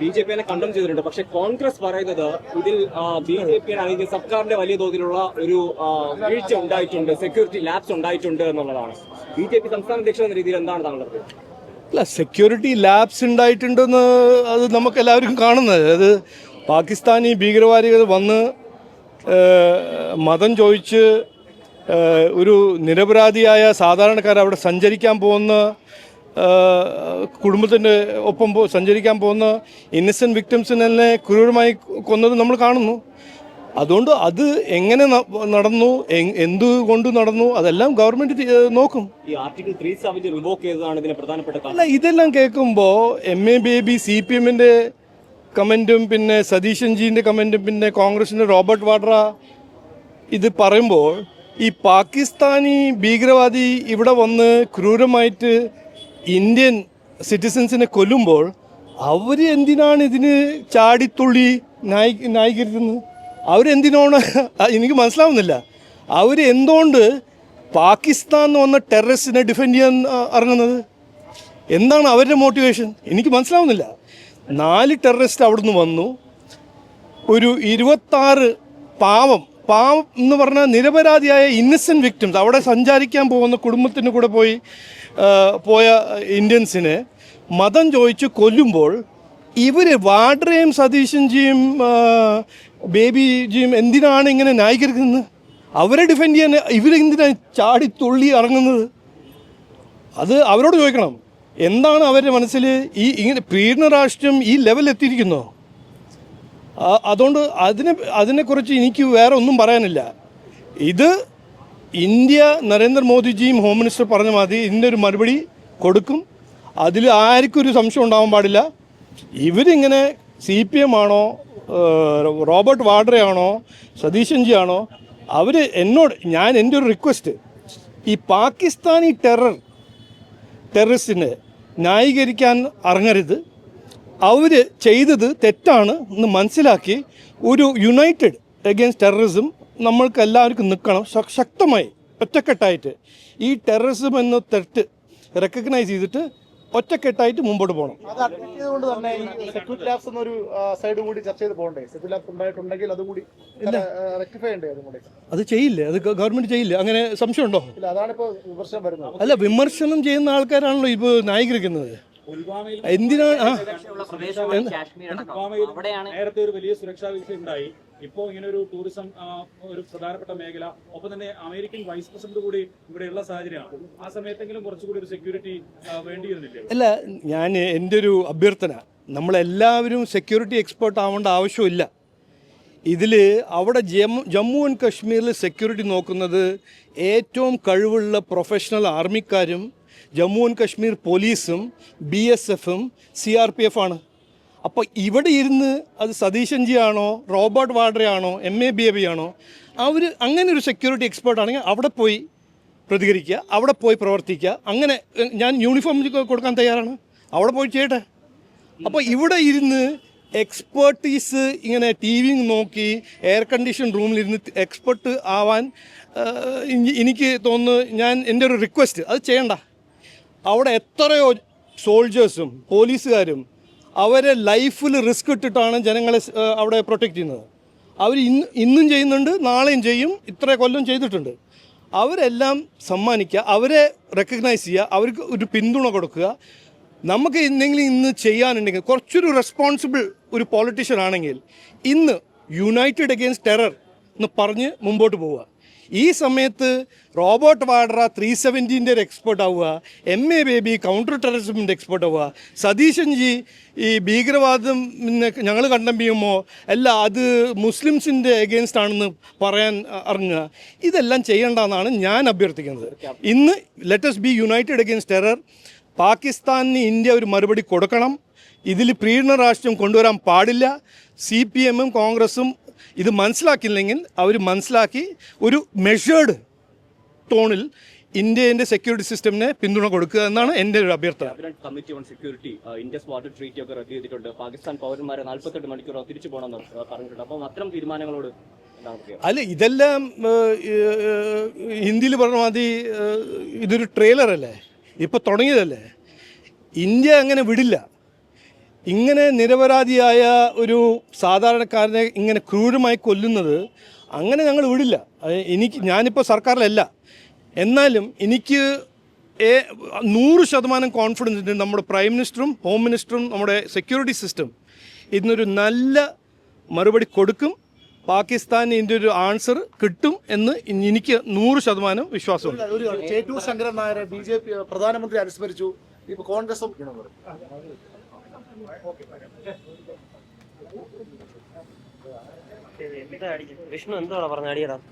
B J പിയെ കണ്ടം ചെയ്തിട്ടുണ്ട്. പക്ഷെ കോൺഗ്രസ് പറയുന്നത് ഇതിൽ ബി ജെ പി അല്ലെങ്കിൽ സർക്കാരിന്റെ വലിയ തോതിലുള്ള ഒരു വീഴ്ച ഉണ്ടായിട്ടുണ്ട് സെക്യൂരിറ്റി ലാബ്സ് ഉണ്ടായിട്ടുണ്ട് എന്നുള്ളതാണ്. ബി ജെ പി സംസ്ഥാന അധ്യക്ഷൻ എന്ന രീതിയിൽ എന്താണ് താങ്കളുടെ അല്ല സെക്യൂരിറ്റി ലാബ്സ് ഉണ്ടായിട്ടുണ്ടെന്ന് അത് നമുക്ക് എല്ലാവർക്കും കാണുന്നത്. അത് പാകിസ്ഥാനി ഭീകരവാദികൾ വന്ന് മതം ചോദിച്ച് ഒരു നിരപരാധിയായ സാധാരണക്കാർ അവിടെ സഞ്ചരിക്കാൻ പോകുന്ന കുടുംബത്തിന്റെ ഒപ്പം സഞ്ചരിക്കാൻ പോകുന്ന ഇന്നസെന്റ് വിക്ടിംസിനെ ക്രൂരമായി കൊന്നത് നമ്മൾ കാണുന്നു. അതുകൊണ്ട് അത് എങ്ങനെ നടന്നു എന്തുകൊണ്ട് നടന്നു അതെല്ലാം ഗവൺമെന്റ് നോക്കും. അല്ല ഇതെല്ലാം കേൾക്കുമ്പോൾ M A Baby C P എമ്മിന്റെ കമന്റും പിന്നെ സതീശൻ ജീന്റെ കമന്റും പിന്നെ കോൺഗ്രസിന്റെ റോബർട്ട് വാഡ്ര ഇത് പറയുമ്പോൾ ഈ പാകിസ്ഥാനി ഭീകരവാദി ഇവിടെ വന്ന് ക്രൂരമായിട്ട് ഇന്ത്യൻ സിറ്റിസൻസിനെ കൊല്ലുമ്പോൾ അവർ എന്തിനാണ് ഇതിന് ചാടിത്തുള്ളി നായി ന്യായീകരിക്കുന്നത് അവരെന്തിനാണ്? എനിക്ക് മനസ്സിലാവുന്നില്ല. അവർ എന്തുകൊണ്ട് പാകിസ്ഥാൻ എന്ന് വന്ന ടെററിസ്റ്റിനെ ഡിഫെൻഡ് ചെയ്യാൻ ഇറങ്ങുന്നത്? എന്താണ് അവരുടെ മോട്ടിവേഷൻ എനിക്ക് മനസ്സിലാവുന്നില്ല. നാല് ടെററിസ്റ്റ് അവിടുന്ന് വന്നു. ഒരു ഇരുപത്താറ് പാവം പാവം എന്ന് പറഞ്ഞാൽ നിരപരാധിയായ ഇന്നസെന്റ് വിക്ടിംസ് അവിടെ സഞ്ചാരിക്കാൻ പോകുന്ന കുടുംബത്തിന്റെ കൂടെ പോയി പോയ ഇന്ത്യൻസിനെ മതം ചോദിച്ച് കൊല്ലുമ്പോൾ ഇവർ വാഡ്രയും സതീശൻജിയും ബേബി ബേബിജിയും എന്തിനാണ് ഇങ്ങനെ ന്യായീകരിക്കുന്നത്? അവരെ ഡിഫെൻഡ് ചെയ്യാൻ ഇവരെന്തിനാണ് ചാടി തുള്ളി ഇറങ്ങുന്നത്? അത് അവരോട് ചോദിക്കണം. എന്താണ് അവരുടെ മനസ്സിൽ ഈ ഇങ്ങനെ പീഡന രാഷ്ട്രം ഈ ലെവൽ എത്തിയിരിക്കുന്നോ? അതുകൊണ്ട് അതിനെ അതിനെക്കുറിച്ച് എനിക്ക് വേറെ ഒന്നും പറയാനില്ല. ഇത് ഇന്ത്യ നരേന്ദ്രമോദിജിയും ഹോം മിനിസ്റ്റർ പറഞ്ഞ മതി ഇതിന്റെ ഒരു മറുപടി കൊടുക്കും. അതിൽ ആർക്കും ഒരു സംശയം ഉണ്ടാവാൻ പാടില്ല. ഇവരിങ്ങനെ സി പി എം ആണോ റോബർട്ട് വാഡ്രയാണോ സതീശൻജി ആണോ അവർ എന്നോട് ഞാൻ എന്റെ ഒരു റിക്വസ്റ്റ് ഈ പാകിസ്ഥാനി ടെറർ ടെററിസ്റ്റിനെ ന്യായീകരിക്കാൻ ഇറങ്ങരുത്. അവർ ചെയ്തത് തെറ്റാണ് എന്ന് മനസ്സിലാക്കി ഒരു യുണൈറ്റഡ് എഗെയിൻസ്റ്റ് ടെററിസം നമ്മൾക്ക് എല്ലാവർക്കും നിൽക്കണം. ശക്തമായി ഒറ്റക്കെട്ടായിട്ട്. ഈ ടെററിസം എന്ന തെറ്റ് റെക്കഗ്നൈസ് ചെയ്തിട്ട് ഒറ്റക്കെട്ടായിട്ട് മുമ്പോട്ട് പോകണം. അത് അഡ്മിറ്റ് ചെയ്തുകൊണ്ട് തന്നെ ഈ സെക്യൂരിറ്റി ലാബ്സ് എന്നൊരു സൈഡ് കൂടി ചർച്ച ചെയ്ത് പോകണ്ടേ? സെക്യൂരിറ്റി ലാബ്സ് ഉണ്ടായിട്ടുണ്ടെങ്കിൽ അതും കൂടി റെക്ടിഫൈ ചെയ്യണ്ടേ അതും കൂടി? അത് ചെയ്യില്ലേ? അത് ഗവൺമെന്റ് ചെയ്യില്ല? അങ്ങനെ സംശയമുണ്ടോ? ഇല്ല അതാണ് ഇപ്പോൾ വിമർശനം വരുന്നത്. അല്ല വിമർശനം ചെയ്യുന്ന ആൾക്കാരാണല്ലോ ഇപ്പോൾ ന്യായീകരിക്കുന്നത്. എന്തിനാണ് നേരത്തെ ഒരു വലിയ സുരക്ഷാ വീഴ്ച ഉണ്ടായി. ഇപ്പോ ഇങ്ങനെ ഒരു ടൂറിസം ഒരു പ്രധാനപ്പെട്ട മേഖല. ഒപ്പം തന്നെ അമേരിക്കൻ വൈസ് പ്രസിഡന്റ് കൂടി ഇവിടെയുള്ള സാഹചര്യമാണ്. ആ സമയത്തെങ്കിലും കുറച്ചുകൂടി ഒരു സെക്യൂരിറ്റി വേണ്ടിയിരുന്നില്ലേ? അല്ല ഞാൻ എന്റെ ഒരു അഭ്യർത്ഥന. നമ്മളെല്ലാവരും സെക്യൂരിറ്റി എക്സ്പേർട്ട് ആവേണ്ട ആവശ്യമില്ല. ഇതിൽ അവിടെ ജമ്മു ജമ്മു ആൻഡ് കശ്മീരിൽ സെക്യൂരിറ്റി നോക്കുന്നത് ഏറ്റവും കഴിവുള്ള പ്രൊഫഷണൽ ആർമിക്കാരും ജമ്മു ആൻഡ് കശ്മീർ പോലീസും ബി എസ് എഫും സി ആർ പി എഫ് ആണ് അപ്പോൾ ഇവിടെ ഇരുന്ന് അത് സതീശൻജി ആണോ Robert വാഡ്രയാണോ M A B A B ആണോ അവർ അങ്ങനെ ഒരു സെക്യൂരിറ്റി എക്സ്പേർട്ട് ആണെങ്കിൽ അവിടെ പോയി പ്രതികരിക്കുക അവിടെ പോയി പ്രവർത്തിക്കുക. അങ്ങനെ ഞാൻ യൂണിഫോം കൊടുക്കാൻ തയ്യാറാണ്. അവിടെ പോയി ചെയ്യട്ടെ. അപ്പോൾ ഇവിടെ ഇരുന്ന് എക്സ്പേർട്ടീസ് ഇങ്ങനെ ടി വി നോക്കി എയർ കണ്ടീഷൻ റൂമിലിരുന്ന് എക്സ്പേർട്ട് ആവാൻ എനിക്ക് തോന്നുന്നു ഞാൻ എന്റെ ഒരു റിക്വസ്റ്റ് അത് ചെയ്യണ്ട. അവിടെ എത്രയോ സോൾജേഴ്സും പോലീസുകാരും അവരെ ലൈഫിൽ റിസ്ക് ഇട്ടിട്ടാണ് ജനങ്ങളെ അവിടെ പ്രൊട്ടക്റ്റ് ചെയ്യുന്നത്. അവർ ഇന്ന് ഇന്നും ചെയ്യുന്നുണ്ട് നാളെയും ചെയ്യും ഇത്ര കൊല്ലം ചെയ്തിട്ടുണ്ട്. അവരെല്ലാം സമ്മാനിക്കുക അവരെ റെക്കഗ്നൈസ് ചെയ്യുക അവർക്ക് ഒരു പിന്തുണ കൊടുക്കുക. നമുക്ക് എന്തെങ്കിലും ഇന്ന് ചെയ്യാനുണ്ടെങ്കിൽ കുറച്ചൊരു റെസ്പോൺസിബിൾ ഒരു പോളിറ്റീഷ്യൻ ആണെങ്കിൽ ഇന്ന് യുണൈറ്റഡ് അഗെയിൻസ്റ്റ് ടെറർ എന്ന് പറഞ്ഞ് മുമ്പോട്ട് പോവുക. ഈ സമയത്ത് റോബോട്ട് വാഡ്ര ത്രീ സെവന്റീന്റെ ഒരു എക്സ്പേർട്ട് ആവുക എം എ ബേബി കൗണ്ടർ ടെററിസമിന്റെ എക്സ്പേർട്ട് ആവുക സതീശൻ ജി ഈ ഭീകരവാദം ഞങ്ങൾ കണ്ടം അല്ല അത് മുസ്ലിംസിന്റെ എഗെയിൻസ്റ്റ് ആണെന്ന് പറയാൻ അറിഞ്ഞുക. ഇതെല്ലാം ചെയ്യേണ്ടെന്നാണ് ഞാൻ അഭ്യർത്ഥിക്കുന്നത്. ഇന്ന് let's be united against terror പാകിസ്ഥാനിന് India ഒരു മറുപടി കൊടുക്കണം. ഇതിൽ പ്രീണ രാഷ്ട്രം കൊണ്ടുവരാൻ പാടില്ല. സി പി എമ്മും കോൺഗ്രസും ഇത് മനസ്സിലാക്കിയില്ലെങ്കിൽ അവർ മനസ്സിലാക്കി ഒരു മെഷേർഡ് ടോണിൽ ഇന്ത്യന്റെ സെക്യൂരിറ്റി സിസ്റ്റമിനെ പിന്തുണ കൊടുക്കുക എന്നാണ് എന്റെ ഒരു അഭ്യർത്ഥന. Committee on security India's water treaty ഒക്കെ റദ്ദ് ചെയ്തിട്ടുണ്ട്. പാകിസ്ഥാൻ പൗരന്മാരെ നാൽപ്പത്തെട്ട് മണിക്കൂർ തിരിച്ചു പോകണമെന്ന് എന്ന് പറഞ്ഞിട്ടുണ്ട്. അപ്പം അത്തരം തീരുമാനങ്ങളോട് അല്ല ഇതെല്ലാം ഹിന്ദിയിൽ പറഞ്ഞ മതി ഇതൊരു ട്രെയിലർ അല്ലേ? ഇപ്പോൾ തുടങ്ങിയതല്ലേ? ഇന്ത്യ അങ്ങനെ വിടില്ല. ഇങ്ങനെ നിരപരാധിയായ ഒരു സാധാരണക്കാരനെ ഇങ്ങനെ ക്രൂരമായി കൊല്ലുന്നത് അങ്ങനെ ഞങ്ങൾ വിടില്ല. എനിക്ക് ഞാനിപ്പോൾ സർക്കാരിലല്ല. എന്നാലും എനിക്ക് നൂറ് ശതമാനം കോൺഫിഡൻസ് ഉണ്ട് നമ്മുടെ പ്രൈം മിനിസ്റ്ററും ഹോം മിനിസ്റ്ററും നമ്മുടെ സെക്യൂരിറ്റി സിസ്റ്റം ഇതിനൊരു നല്ല മറുപടി കൊടുക്കും. പാകിസ്ഥാന് ഇതിന്റെ ഒരു ആൻസർ കിട്ടും എന്ന് എനിക്ക് നൂറ് ശതമാനം വിശ്വാസമുണ്ട്. ശങ്കരൻ നായരെ ബി ജെ പി പ്രധാനമന്ത്രി അനുസ്മരിച്ചു. കോൺഗ്രസും വിഷ്ണു എന്താണ് പറഞ്ഞ അടിയടാ.